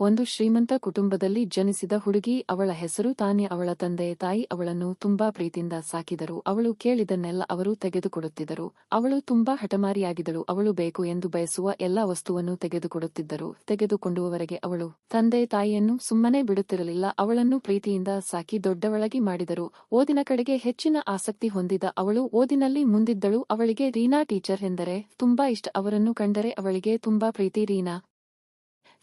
ಒಂದು ಶ್ರೀಮಂತ ಕುಟುಂಬದಲ್ಲಿ ಜನಿಸಿದ ಹುಡುಗಿ ಅವಳ ಹೆಸರು ತಾನೇ ಅವಳ ತಂದೆ ತಾಯಿ ಅವಳನ್ನು ತುಂಬಾ ಪ್ರೀತಿಯಿಂದ ಸಾಕಿದರು. ಅವಳು ಕೇಳಿದನ್ನೆಲ್ಲ ಅವರು ತೆಗೆದುಕೊಡುತ್ತಿದ್ದರು. ಅವಳು ತುಂಬಾ ಹಠಮಾರಿಯಾಗಿದಳು ಅವಳು ಬೇಕು ಎಂದು ಬಯಸುವ ಎಲ್ಲಾ ವಸ್ತುವನ್ನು ತೆಗೆದುಕೊಡುತ್ತಿದ್ದರು. ತೆಗೆದುಕೊಂಡುವವರೆಗೆ ಅವಳು ತಂದೆ ತಾಯಿಯನ್ನು ಸುಮ್ಮನೆ ಬಿಡುತ್ತಿರಲಿಲ್ಲ. ಅವಳನ್ನು ಪ್ರೀತಿಯಿಂದ ಸಾಕಿ ದೊಡ್ಡವಳಗಿ ಮಾಡಿದರು. ಓದಿನ ಕಡೆಗೆ ಹೆಚ್ಚಿನ ಆಸಕ್ತಿ ಹೊಂದಿದ ಅವಳು ಓದಿನಲ್ಲಿ ಮುಂದಿದ್ದಳು. ಅವಳಿಗೆ ರೀನಾ ಟೀಚರ್ ಎಂದರೆ ತುಂಬಾ ಇಷ್ಟ. ಅವರನ್ನು ಕಂಡರೆ ಅವಳಿಗೆ ತುಂಬಾ ಪ್ರೀತಿ ರೀನಾ.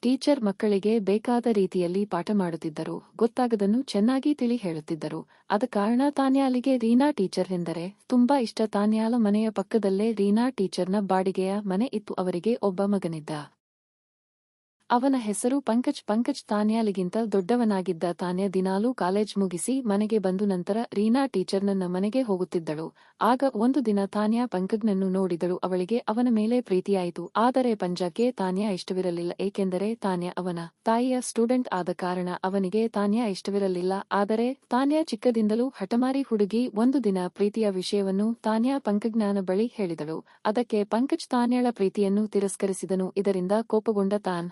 ಟೀಚರ್ ಮಕ್ಕಳಿಗೆ ಬೇಕಾದ ರೀತಿಯಲ್ಲಿ ಪಾಠ ಮಾಡುತ್ತಿದ್ದರು. ಗೊತ್ತಾಗದನ್ನು ಚೆನ್ನಾಗಿ ತಿಳಿ ಹೇಳುತ್ತಿದ್ದರು. ಅದ ಕಾರಣ ತಾನ್ಯಾಲಿಗೆ ರೀನಾ ಟೀಚರ್ ಎಂದರೆ, ತುಂಬಾ ಇಷ್ಟ ತಾನ್ಯಾಲ ಮನೆಯ ಪಕ್ಕದಲ್ಲೇ ರೀನಾ ಟೀಚರ್ನ ಬಾಡಿಗೆಯ ಮನೆ ಇತ್ತು. ಅವರಿಗೆ ಒಬ್ಬ ಮಗನಿದ್ದ. ಅವನ ಹೆಸರು ಪಂಕಜ್. ಪಂಕಜ್ ತಾನ್ಯಾಲಿಗಿಂತ ದೊಡ್ಡವನಾಗಿದ್ದ ತಾನ್ಯ ದಿನಾಲೂ ಕಾಲೇಜ್ ಮುಗಿಸಿ ಮನೆಗೆ ಬಂದು ನಂತರ ರೀನಾ ಟೀಚರ್ ನನ್ನ ಮನೆಗೆ ಹೋಗುತ್ತಿದ್ದಳು. ಆಗ ಒಂದು ದಿನ ತಾನ್ಯ ಪಂಕಜ್ನನ್ನು ನೋಡಿದಳು. ಅವಳಿಗೆ ಅವನ ಮೇಲೆ ಪ್ರೀತಿಯಾಯಿತು. ಆದರೆ ಪಂಜಾಕ್ಕೆ ತಾನ್ಯ ಇಷ್ಟವಿರಲಿಲ್ಲ. ಏಕೆಂದರೆ ತಾನ್ಯ ಅವನ ತಾಯಿಯ ಸ್ಟೂಡೆಂಟ್ ಆದ ಕಾರಣ ಅವನಿಗೆ ತಾನ್ಯ ಇಷ್ಟವಿರಲಿಲ್ಲ. ಆದರೆ ತಾನ್ಯ ಚಿಕ್ಕದಿಂದಲೂ ಹಠಮಾರಿ ಹುಡುಗಿ ಒಂದು ದಿನ ಪ್ರೀತಿಯ ವಿಷಯವನ್ನು ತಾನ್ಯ ಪಂಕಜ್ಞಾನ ಬಳಿ ಹೇಳಿದಳು. ಅದಕ್ಕೆ ಪಂಕಜ್ ತಾನ್ಯಳ ಪ್ರೀತಿಯನ್ನು ತಿರಸ್ಕರಿಸಿದನು. ಇದರಿಂದ ಕೋಪಗೊಂಡ ತಾನ್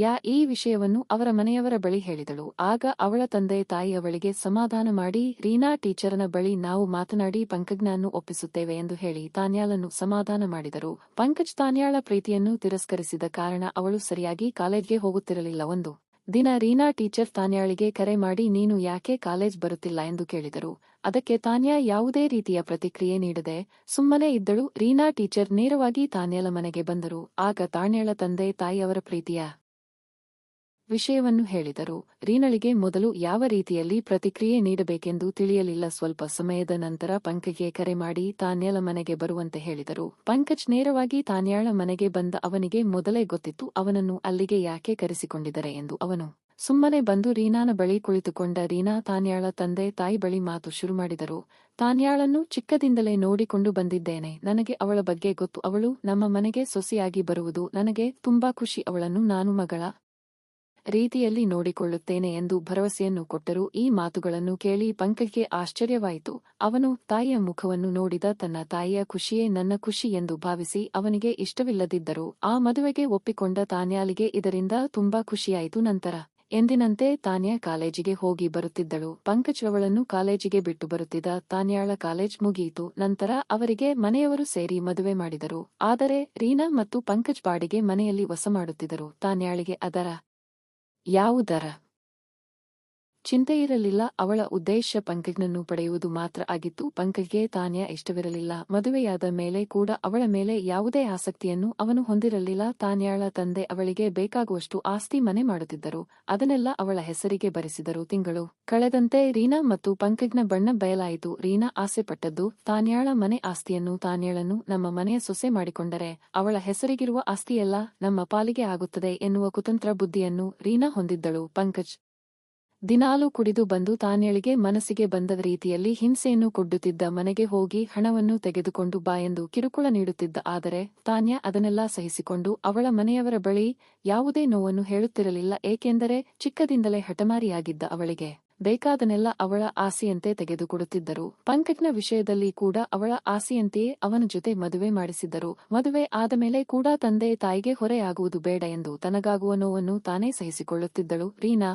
ಯಾ ಈ ವಿಷಯವನ್ನು ಅವರ ಮನೆಯವರ ಬಳಿ ಹೇಳಿದಳು. ಆಗ ಅವಳ ತಂದೆ ತಾಯಿ ಅವಳಿಗೆ ಸಮಾಧಾನ ಮಾಡಿ, ರೀನಾ ಟೀಚರನ ಬಳಿ ನಾವು ಮಾತನಾಡಿ ಪಂಕಜ್ನನ್ನು ಒಪ್ಪಿಸುತ್ತೇವೆ ಎಂದು ಹೇಳಿ ತಾನ್ಯಾಳನ್ನು ಸಮಾಧಾನ ಮಾಡಿದರು. ಪಂಕಜ್ ತಾನ್ಯಾಳ ಪ್ರೀತಿಯನ್ನು ತಿರಸ್ಕರಿಸಿದ ಕಾರಣ ಅವಳು ಸರಿಯಾಗಿ ಕಾಲೇಜ್ಗೆ ಹೋಗುತ್ತಿರಲಿಲ್ಲ. ಒಂದು ದಿನ ರೀನಾ ಟೀಚರ್ ತಾನ್ಯಾಳಿಗೆ ಕರೆ ಮಾಡಿ, ನೀನು ಯಾಕೆ ಕಾಲೇಜ್ ಬರುತ್ತಿಲ್ಲ? ಎಂದು ಕೇಳಿದರು. ಅದಕ್ಕೆ ತಾನ್ಯಾ, ಯಾವುದೇ ರೀತಿಯ ಪ್ರತಿಕ್ರಿಯೆ ನೀಡದೆ ಸುಮ್ಮನೆ ಇದ್ದಳು. ರೀನಾ ಟೀಚರ್ ನೇರವಾಗಿ ತಾನ್ಯಾಳ ಮನೆಗೆ ಬಂದರು. ಆಗ ತಾನ್ಯಾಳ ತಂದೆ ತಾಯಿಯವರ ಪ್ರೀತಿಯ ವಿಷಯವನ್ನು ಹೇಳಿದರು. ರೀನಳಿಗೆ ಮೊದಲು ಯಾವ ರೀತಿಯಲ್ಲಿ ಪ್ರತಿಕ್ರಿಯೆ ನೀಡಬೇಕೆಂದು ತಿಳಿಯಲಿಲ್ಲ. ಸ್ವಲ್ಪ ಸಮಯದ ನಂತರ ಪಂಕಜ್ಗೆ ಕರೆ ಮಾಡಿ ತಾನ್ಯಾಳ ಮನೆಗೆ ಬರುವಂತೆ ಹೇಳಿದರು. ಪಂಕಜ್ ನೇರವಾಗಿ ತಾನ್ಯಾಳ ಮನೆಗೆ ಬಂದ ಅವನಿಗೆ ಮೊದಲೇ ಗೊತ್ತಿತ್ತು ಅವನನ್ನು ಅಲ್ಲಿಗೆ ಯಾಕೆ ಕರೆಸಿಕೊಂಡಿದರೆ ಎಂದು. ಅವನು, ಸುಮ್ಮನೆ ಬಂದು ರೀನಾನ ಬಳಿ ಕುಳಿತುಕೊಂಡ ರೀನಾ ತಾನ್ಯಾಳ ತಂದೆ ತಾಯಿ ಬಳಿ ಮಾತು ಶುರು ಮಾಡಿದರು. ತಾನ್ಯಾಳನ್ನು ಚಿಕ್ಕದಿಂದಲೇ ನೋಡಿಕೊಂಡು ಬಂದಿದ್ದೇನೆ. ನನಗೆ ಅವಳ ಬಗ್ಗೆ ಗೊತ್ತು. ಅವಳು ನಮ್ಮ ಮನೆಗೆ ಸೊಸೆಯಾಗಿ ಬರುವುದು. ನನಗೆ ತುಂಬಾ ಖುಷಿ. ಅವಳನ್ನು ನಾನು ಮಗಳ ರೀತಿಯಲ್ಲಿ ನೋಡಿಕೊಳ್ಳುತ್ತೇನೆ ಎಂದು ಭರವಸೆಯನ್ನು ಕೊಟ್ಟರು ಈ ಮಾತುಗಳನ್ನು ಕೇಳಿ ಪಂಕಜ್ಗೆ ಆಶ್ಚರ್ಯವಾಯಿತು. ಅವನು ತಾಯಿಯ ಮುಖವನ್ನು ನೋಡಿದ ತನ್ನ ತಾಯಿಯ ಖುಷಿಯೇ ನನ್ನ ಖುಷಿ ಎಂದು ಭಾವಿಸಿ ಅವನಿಗೆ ಇಷ್ಟವಿಲ್ಲದಿದ್ದರು ಆ ಮದುವೆಗೆ ಒಪ್ಪಿಕೊಂಡ ತಾನ್ಯಾಲಿಗೆ ಇದರಿಂದ ತುಂಬಾ ಖುಷಿಯಾಯಿತು ನಂತರ. ಎಂದಿನಂತೆ ತಾನ್ಯಾ ಕಾಲೇಜಿಗೆ ಹೋಗಿ ಬರುತ್ತಿದ್ದಳು. ಪಂಕಜ್ ಅವಳನ್ನು ಕಾಲೇಜಿಗೆ ಬಿಟ್ಟು ಬರುತ್ತಿದ್ದ ತಾನ್ಯಾಳ ಕಾಲೇಜ್ ಮುಗಿಯಿತು. ನಂತರ ಅವರಿಗೆ ಮನೆಯವರು ಸೇರಿ ಮದುವೆ ಮಾಡಿದರು. ಆದರೆ ರೀನಾ ಮತ್ತು ಪಂಕಜ್ ಬಾಡಿಗೆ ಮನೆಯಲ್ಲಿ ವಸ ಮಾಡುತ್ತಿದ್ದರು. ತಾನ್ಯಾಳಿಗೆ ಅದರ ಯಾವುದರ ಚಿಂತೆಯಿರಲಿಲ್ಲ ಅವಳ ಉದ್ದೇಶ ಪಂಕಜ್ನನ್ನು ಪಡೆಯುವುದು ಮಾತ್ರ ಆಗಿತ್ತು. ಪಂಕಜ್ಗೆ ತಾನ್ಯ ಇಷ್ಟವಿರಲಿಲ್ಲ. ಮದುವೆಯಾದ ಮೇಲೆ ಕೂಡ ಅವಳ ಮೇಲೆ ಯಾವುದೇ ಆಸಕ್ತಿಯನ್ನು ಅವನು ಹೊಂದಿರಲಿಲ್ಲ. ತಾನ್ಯಾಳ ತಂದೆ ಅವಳಿಗೆ ಬೇಕಾಗುವಷ್ಟು ಆಸ್ತಿ ಮನೆ ಮಾಡುತ್ತಿದ್ದರು. ಅದನ್ನೆಲ್ಲ ಅವಳ ಹೆಸರಿಗೆ ಬರೆಸಿದರು. ತಿಂಗಳು ಕಳೆದಂತೆ ರೀನಾ ಮತ್ತು ಪಂಕಜ್ನ ಬಣ್ಣ ಬಯಲಾಯಿತು. ರೀನಾ ಆಸೆಪಟ್ಟದ್ದು ತಾನ್ಯಾಳ ಮನೆ ಆಸ್ತಿಯನ್ನು ತಾನ್ಯಾಳನ್ನು ನಮ್ಮ ಮನೆಯ ಸೊಸೆ ಮಾಡಿಕೊಂಡರೆ. ಅವಳ ಹೆಸರಿಗಿರುವ ಆಸ್ತಿಯೆಲ್ಲ ನಮ್ಮ ಪಾಲಿಗೆ ಆಗುತ್ತದೆ ಎನ್ನುವ ಕುತಂತ್ರ ಬುದ್ಧಿಯನ್ನು ರೀನಾ ಹೊಂದಿದ್ದಳು. ಪಂಕಜ್ ದಿನಾಲೂ ಕುಡಿದು ಬಂದು ತಾನೆಳಿಗೆ ಮನಸ್ಸಿಗೆ ಬಂದ ರೀತಿಯಲ್ಲಿ ಹಿಂಸೆಯನ್ನು ಕೊಡ್ಡುತ್ತಿದ್ದ ಮನೆಗೆ ಹೋಗಿ ಹಣವನ್ನು ತೆಗೆದುಕೊಂಡು ಬಾ ಎಂದು ಕಿರುಕುಳ ನೀಡುತ್ತಿದ್ದ ಆದರೆ ತಾನ್ಯ ಅದನ್ನೆಲ್ಲ ಸಹಿಸಿಕೊಂಡು ಅವಳ ಮನೆಯವರ ಬಳಿ ಯಾವುದೇ ನೋವನ್ನು ಹೇಳುತ್ತಿರಲಿಲ್ಲ ಏಕೆಂದರೆ ಚಿಕ್ಕದಿಂದಲೇ ಹಠಮಾರಿಯಾಗಿದ್ದ ಅವಳಿಗೆ ಬೇಕಾದನೆಲ್ಲ ಅವಳ ಆಸೆಯಂತೆ ತೆಗೆದುಕೊಡುತ್ತಿದ್ದರು. ಪಂಕಜ್ನ ವಿಷಯದಲ್ಲಿ ಕೂಡ ಅವಳ ಆಸೆಯಂತೆಯೇ ಅವನ ಜೊತೆ ಮದುವೆ ಮಾಡಿಸಿದ್ದರು. ಮದುವೆ ಆದ ಮೇಲೆ ಕೂಡ ತಂದೆ ತಾಯಿಗೆ ಹೊರೆಯಾಗುವುದು ಬೇಡ ಎಂದು ತನಗಾಗುವ ನೋವನ್ನು ತಾನೇ ಸಹಿಸಿಕೊಳ್ಳುತ್ತಿದ್ದಳು. ರೀನಾ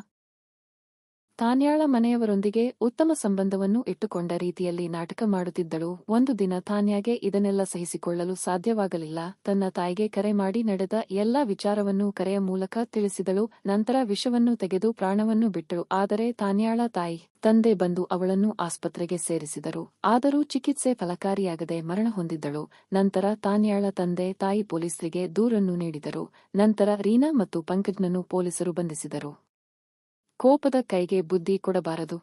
ತಾನ್ಯಾಳ ಮನೆಯವರೊಂದಿಗೆ ಉತ್ತಮ ಸಂಬಂಧವನ್ನು ಇಟ್ಟುಕೊಂಡ ರೀತಿಯಲ್ಲಿ ನಾಟಕ ಮಾಡುತ್ತಿದ್ದಳು. ಒಂದು ದಿನ ತಾನ್ಯಾಗೆ ಇದನ್ನೆಲ್ಲ ಸಹಿಸಿಕೊಳ್ಳಲು ಸಾಧ್ಯವಾಗಲಿಲ್ಲ. ತನ್ನ ತಾಯಿಗೆ ಕರೆ ಮಾಡಿ ನಡೆದ ಎಲ್ಲಾ ವಿಚಾರವನ್ನು ಕರೆಯ ಮೂಲಕ ತಿಳಿಸಿದಳು. ನಂತರ ವಿಷವನ್ನು ತೆಗೆದು ಪ್ರಾಣವನ್ನು ಬಿಟ್ಟಳು. ಆದರೆ ತಾನ್ಯಾಳ ತಾಯಿ, ತಂದೆ ಬಂದು ಅವಳನ್ನು ಆಸ್ಪತ್ರೆಗೆ ಸೇರಿಸಿದರು. ಆದರೂ ಚಿಕಿತ್ಸೆ ಫಲಕಾರಿಯಾಗದೆ ಮರಣ ಹೊಂದಿದ್ದಳು. ನಂತರ ತಾನ್ಯಾಳ ತಂದೆ, ತಾಯಿ ಪೊಲೀಸರಿಗೆ ದೂರನ್ನು ನೀಡಿದರು. ನಂತರ ರೀನಾ ಮತ್ತು ಪಂಕಜ್ನನ್ನು ಪೊಲೀಸರು ಬಂಧಿಸಿದರು. ಕೋಪದ ಕೈಗೆ ಬುದ್ಧಿ ಕೊಡಬಾರದು.